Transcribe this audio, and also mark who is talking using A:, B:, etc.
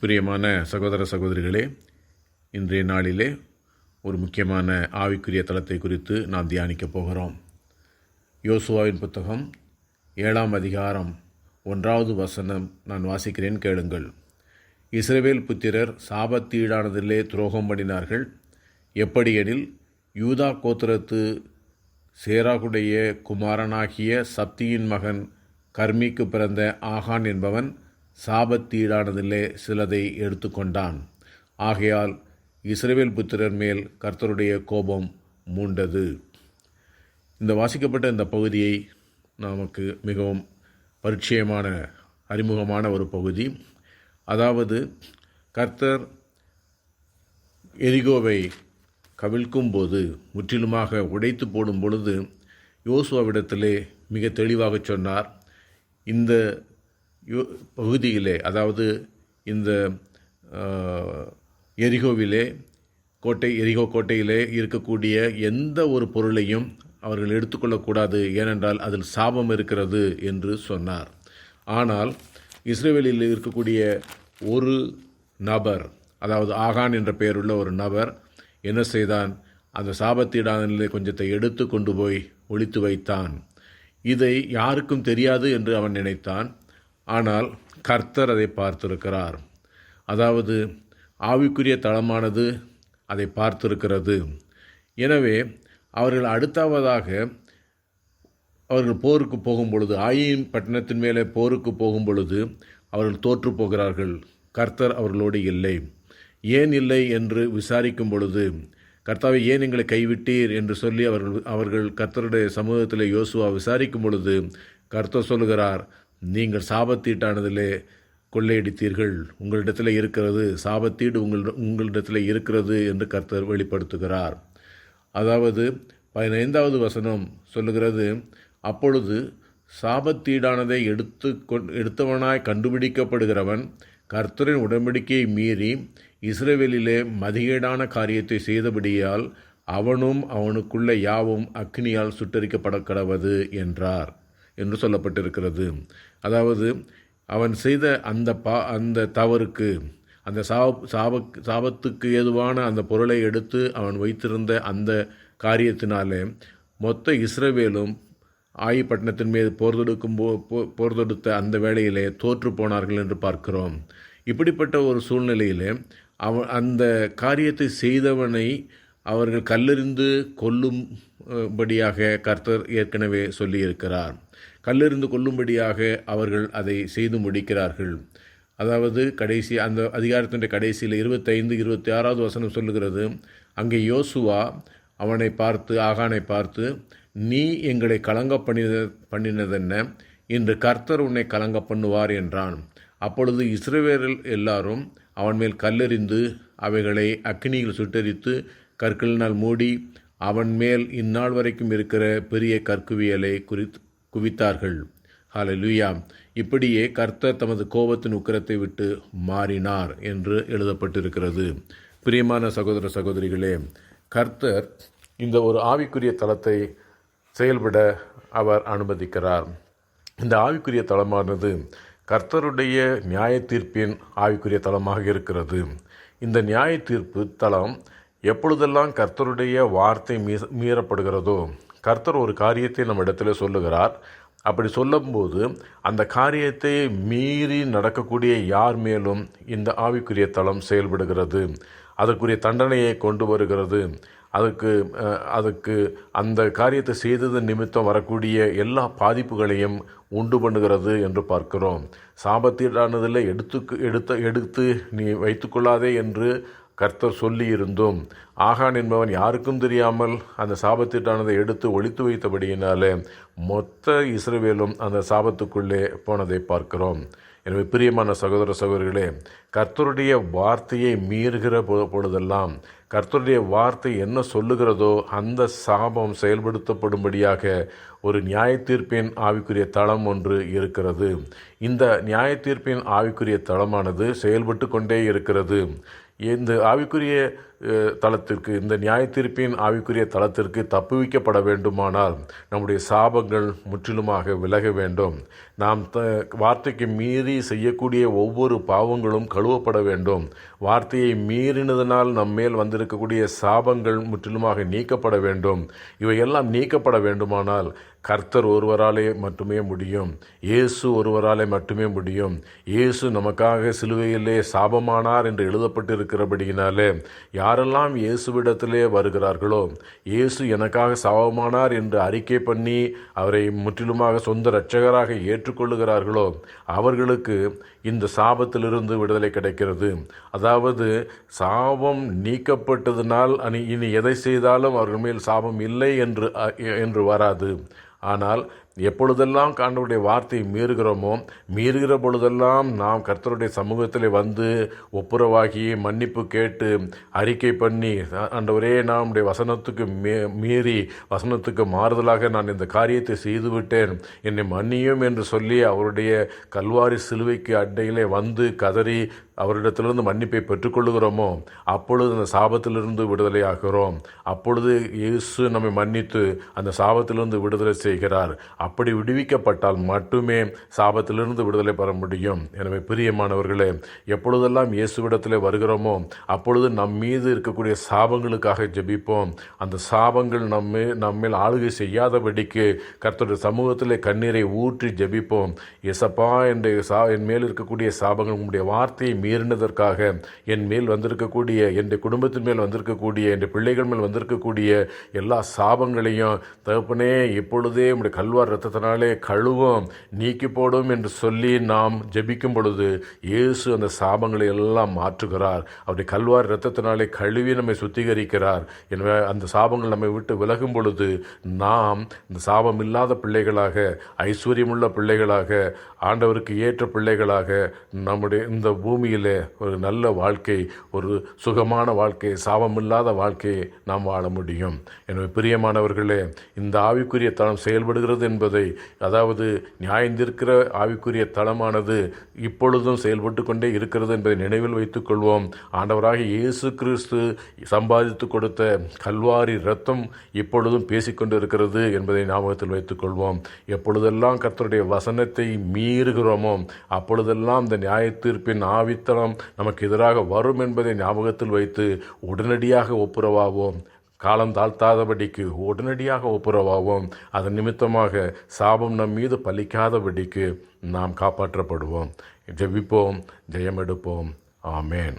A: பிரியமான சகோதர சகோதரிகளே இன்றைய நாளிலே ஒரு முக்கியமான ஆவிக்குரிய தளத்தை குறித்து நாம் தியானிக்கப் போகிறோம். யோசுவாவின் புத்தகம் ஏழாம் அதிகாரம் ஒன்றாவது வசனம் நான் வாசிக்கிறேன் கேளுங்கள். இஸ்ரவேல் புத்திரர் சாபத்தீடானதிலே துரோகம் பண்ணினார்கள். எப்படியெனில் யூதா கோத்திரத்து சேராகுடைய குமாரனாகிய சப்தியின் மகன் கர்மிக்கு பிறந்த ஆகான் என்பவன் சாபத்தீடானதிலே சிலதை எடுத்துக்கொண்டான். ஆகையால் இஸ்ரேவேல் புத்திரர் மேல் கர்த்தருடைய கோபம் மூண்டது. இந்த வாசிக்கப்பட்ட இந்த பகுதியை நமக்கு மிகவும் பரிச்சயமான அறிமுகமான ஒரு பகுதி. அதாவது கர்த்தர் எரிகோவை கவிழ்க்கும் போது முற்றிலுமாக உடைத்து போடும் பொழுது யோசுவாவிடத்திலே மிக தெளிவாக சொன்னார் இந்த பகுதியிலே அதாவது இந்த எரிகோவிலே கோட்டை எரிகோ கோட்டையிலே இருக்கக்கூடிய எந்த ஒரு பொருளையும் அவர்கள் எடுத்துக்கொள்ளக்கூடாது ஏனென்றால் அதில் சாபம் இருக்கிறது என்று சொன்னார். ஆனால் இஸ்ரேவேலில் இருக்கக்கூடிய ஒரு நபர் அதாவது ஆகான் என்ற பெயருள்ள ஒரு நபர் என்ன செய்தான்? அந்த சாபத்தீடானிலே கொஞ்சத்தை எடுத்து கொண்டு போய் ஒழித்து வைத்தான். இதை யாருக்கும் தெரியாது என்று அவன் நினைத்தான். ஆனால் கர்த்தர் அதை பார்த்திருக்கிறார். அதாவது ஆவிக்குரிய தளமானது அதை பார்த்திருக்கிறது. எனவே அவர்கள் அடுத்தாவதாக அவர்கள் போருக்கு போகும் பொழுது ஆயின் பட்டணத்தின் மேலே போருக்கு போகும் பொழுது அவர்கள் தோற்று போகிறார்கள். கர்த்தர் அவர்களோடு இல்லை. ஏன் இல்லை என்று விசாரிக்கும் பொழுது கர்த்தாவை ஏன் எங்களை கைவிட்டீர்? என்று சொல்லி அவர்கள் அவர்கள் கர்த்தருடைய சமூகத்தில் யோசுவா விசாரிக்கும் பொழுது கர்த்தர் சொல்லுகிறார் நீங்கள் சாபத்தீட்டானதிலே கொள்ளையடித்தீர்கள். உங்களிடத்தில் இருக்கிறது சாபத்தீடு உங்கள் உங்களிடத்தில் இருக்கிறது என்று கர்த்தர் வெளிப்படுத்துகிறார். அதாவது பதினைந்தாவது வசனம் சொல்லுகிறது அப்பொழுது சாபத்தீடானதை எடுத்து கொண்- எடுத்தவனாய் கண்டுபிடிக்கப்படுகிறவன் கர்த்தரின் உடன்படிக்கையை மீறி இஸ்ரேவேலிலே மதிகேடான காரியத்தை செய்தபடியால் அவனும் அவனுக்குள்ள யாவும் அக்னியால் சுட்டரிக்கப்பட கடவது என்றார். என்று சொல்லப்பட்டிருக்கிறது. அதாவது அவன் செய்த அந்த பா அந்த தவறுக்கு அந்த சாப் சாப சாபத்துக்கு ஏதுவான அந்த பொருளை எடுத்து அவன் வைத்திருந்த அந்த காரியத்தினாலே மொத்த இஸ்ரவேலும் ஆயிப்பட்டினத்தின் மீது போர் தொடுக்கும் போ போ- போர் தொடுத்த அந்த வேளையிலே தோற்று போனார்கள் என்று பார்க்கிறோம். இப்படிப்பட்ட ஒரு சூழ்நிலையிலே அவன் அந்த காரியத்தை செய்தவனை அவர்கள் கல்லெறிந்து கொல்லும்படியாக கர்த்தர் ஏற்கனவே சொல்லியிருக்கிறார். கல்லெறிந்து கொள்ளும்படியாக அவர்கள் அதை செய்து முடிக்கிறார்கள். அதாவது கடைசி அந்த அதிகாரத்தின் கடைசியில் இருபத்தைந்து இருபத்தி ஆறாவது வசனம் சொல்லுகிறது அங்கே யோசுவா அவனை பார்த்து ஆகானை பார்த்து நீ எங்களை கலங்க பண்ணின பண்ணினதென்ன? இன்று கர்த்தர் உன்னை கலங்க பண்ணுவார் என்றான். அப்பொழுது இஸ்ரவேலர் எல்லாரும் அவன் மேல் கல்லெறிந்து அவைகளை அக்னியில் சுட்டரித்து கற்களினால் மூடி அவன் மேல் இந்நாள் வரைக்கும் இருக்கிற பெரிய கற்குவியலை குறித்து குவித்தார்கள். ஹalleluya. இப்படியே கர்த்தர் தமது கோபத்தின் உக்கிரத்தை விட்டு மாறினார் என்று எழுதப்பட்டிருக்கிறது. பிரியமான சகோதர சகோதரிகளே கர்த்தர் இந்த ஒரு ஆவிக்குரிய தளத்தை செயல்பட அவர் அனுமதிக்கிறார். இந்த ஆவிக்குரிய தளமானது கர்த்தருடைய நியாய தீர்ப்பின் ஆவிக்குரிய தளமாக இருக்கிறது. இந்த நியாய தீர்ப்பு தளம் எப்பொழுதெல்லாம் கர்த்தருடைய வார்த்தை மீ மீறப்படுகிறதோ கர்த்தர் ஒரு காரியத்தை நம்ம இடத்துல சொல்லுகிறார். அப்படி சொல்லும்போது அந்த காரியத்தை மீறி நடக்கக்கூடிய யார் மேலும் இந்த ஆவிக்குரிய தளம் செயல்படுகிறது. அதற்குரிய தண்டனையை கொண்டு வருகிறது. அதுக்கு அதுக்கு அந்த காரியத்தை செய்தது நிமித்தம் வரக்கூடிய எல்லா பாதிப்புகளையும் உண்டு பண்ணுகிறது என்று பார்க்கிறோம். சாபத்தீடானதில் எடுத்து எடுத்த எடுத்து நீ வைத்துக்கொள்ளாதே என்று கர்த்தர் சொல்லி இருந்தும் ஆகான் என்பவன் யாருக்கும் தெரியாமல் அந்த சாபத்திட்டானதை எடுத்து ஒழித்து வைத்தபடியினாலே மொத்த இஸ்ரவேலும் அந்த சாபத்துக்குள்ளே போனதை பார்க்கிறோம். எனவே பிரியமான சகோதர சகோதரிகளே கர்த்தருடைய வார்த்தையை மீறுகிற பொ- பொழுதெல்லாம் கர்த்தருடைய வார்த்தை என்ன சொல்லுகிறதோ அந்த சாபம் செயல்படுத்தப்படும்படியாக ஒரு நியாய தீர்ப்பின் ஆவிக்குரிய தளம் ஒன்று இருக்கிறது. இந்த நியாய தீர்ப்பின் ஆவிக்குரிய தளமானது செயல்பட்டு கொண்டே இருக்கிறது. இந்த ஆவிக்குரிய தளத்திற்கு இந்த நியாய தீர்ப்பின் ஆவிக்குரிய தளத்திற்கு தப்புவிக்கப்பட வேண்டுமானால் நம்முடைய சாபங்கள் முற்றிலுமாக விலக வேண்டும். நாம் த வார்த்தைக்கு மீறி செய்யக்கூடிய ஒவ்வொரு பாவங்களும் கழுவப்பட வேண்டும். வார்த்தையை மீறினதனால் நம்மேல் வந்திருக்கக்கூடிய சாபங்கள் முற்றிலுமாக நீக்கப்பட வேண்டும். இவையெல்லாம் நீக்கப்பட வேண்டுமானால் கர்த்தர் ஒருவராலே மட்டுமே முடியும். இயேசு ஒருவராலே மட்டுமே முடியும். இயேசு நமக்காக சிலுவையிலே சாபமானார் என்று எழுதப்பட்டிருக்கிறபடியினாலே யாரெல்லாம் இயேசுவிடத்திலே வருகிறார்களோ இயேசு எனக்காக சாபமானார் என்று அறிக்கை பண்ணி அவரை முற்றிலுமாக சொந்த இரட்சகராக ஏற்றுக்கொள்ளுகிறார்களோ அவர்களுக்கு இந்த சாபத்திலிருந்து விடுதலை கிடைக்கிறது. அதாவது சாபம் நீக்கப்பட்டதினால் அனி இனி எதை செய்தாலும் அவர்கள் மேல் சாபம் இல்லை என்று அ- என்று வராது. ஆனால் எப்பொழுதெல்லாம் கண்டவருடைய வார்த்தையை மீறுகிறோமோ மீறுகிற பொழுதெல்லாம் நாம் கர்த்தருடைய சமூகத்தில் வந்து ஒப்புரவாகி மன்னிப்பு கேட்டு அறிக்கை பண்ணி ஆண்டவரே நம்முடைய உடைய வசனத்துக்கு மீ மீறி வசனத்துக்கு மாறுதலாக நான் இந்த காரியத்தை செய்துவிட்டேன். என்னை மன்னியும் என்று சொல்லி அவருடைய கல்வாரி சிலுவைக்கு அட்டையிலே வந்து கதறி அவரிடத்திலிருந்து மன்னிப்பை பெற்றுக்கொள்ளுகிறோமோ அப்பொழுது அந்த சாபத்திலிருந்து விடுதலை ஆகிறோம். அப்பொழுது இயேசு நம்மை மன்னித்து அந்த சாபத்திலிருந்து விடுதலை செய்கிறார். அப்படி விடுவிக்கப்பட்டால் மட்டுமே சாபத்திலிருந்து விடுதலை பெற முடியும். எனவே பிரியமானவர்களே எப்பொழுதெல்லாம் இயேசுவிடத்தில் வருகிறோமோ அப்பொழுது நம் மீது இருக்கக்கூடிய சாபங்களுக்காக ஜெபிப்போம். அந்த சாபங்கள் நம்ம நம்மேல் ஆளுகை செய்யாதபடிக்கு கர்த்தருடைய சமூகத்திலே கண்ணீரை ஊற்றி ஜெபிப்போம். எசப்பா என்ற சா என் மேல் இருக்கக்கூடிய சாபங்கள் உங்களுடைய வார்த்தையை மீறினதற்காக என் மேல் வந்திருக்கக்கூடிய என் குடும்பத்தின் மேல் வந்திருக்கக்கூடிய என் பிள்ளைகள் மேல் வந்திருக்கக்கூடிய எல்லா சாபங்களையும் தகப்பனே இப்பொழுதே உங்களுடைய கல்வார் ரத்தத்தினாலே கழுவும் நீக்கி போடும் என்று சொல்லி நாம் ஜெபிக்கும் பொழுது இயேசு அந்த சாபங்களை எல்லாம் மாற்றுகிறார். அவருடைய கல்வார் ரத்தத்தினாலே கழுவி நம்மை சுத்திகரிக்கிறார். எனவே அந்த சாபங்கள் நம்மை விட்டு விலகும் பொழுது நாம் இந்த சாபம் இல்லாத பிள்ளைகளாக ஐஸ்வர்யமுள்ள பிள்ளைகளாக ஆண்டவருக்கு ஏற்ற பிள்ளைகளாக நம்முடைய இந்த பூமியிலே ஒரு நல்ல வாழ்க்கை ஒரு சுகமான வாழ்க்கை சாபமில்லாத வாழ்க்கையை நாம் வாழ முடியும். எனவே பிரியமானவர்களே இந்த ஆவிக்குரிய தளம் செயல்படுகிறது என்பது அதாவது நியாயந்திருக்கிற ஆவிக்குரிய தளமானது இப்பொழுதும் செயல்பட்டு கொண்டே இருக்கிறது என்பதை நினைவில் வைத்துக் கொள்வோம். ஆண்டவராக இயேசு கிறிஸ்து சம்பாதித்து கொடுத்த கல்வாரி ரத்தம் இப்பொழுதும் பேசிக்கொண்டு இருக்கிறது என்பதை ஞாபகத்தில் வைத்துக் கொள்வோம். எப்பொழுதெல்லாம் கர்த்தருடைய வசனத்தை மீறுகிறோமோ அப்பொழுதெல்லாம் இந்த நியாய தீர்ப்பின் ஆவித்தனம் நமக்கு எதிராக வரும் என்பதை ஞாபகத்தில் வைத்து உடனடியாக ஒப்புரவாவோம். காலம் தாழ்த்தாதபடிக்கு உடனடியாக ஒப்புரவாகவும் அதன் நிமித்தமாக சாபம் நம் மீது பலிக்காதபடிக்கு நாம் காப்பாற்றப்படுவோம். ஜெபிப்போம் ஜெயமெடுப்போம். ஆமேன்.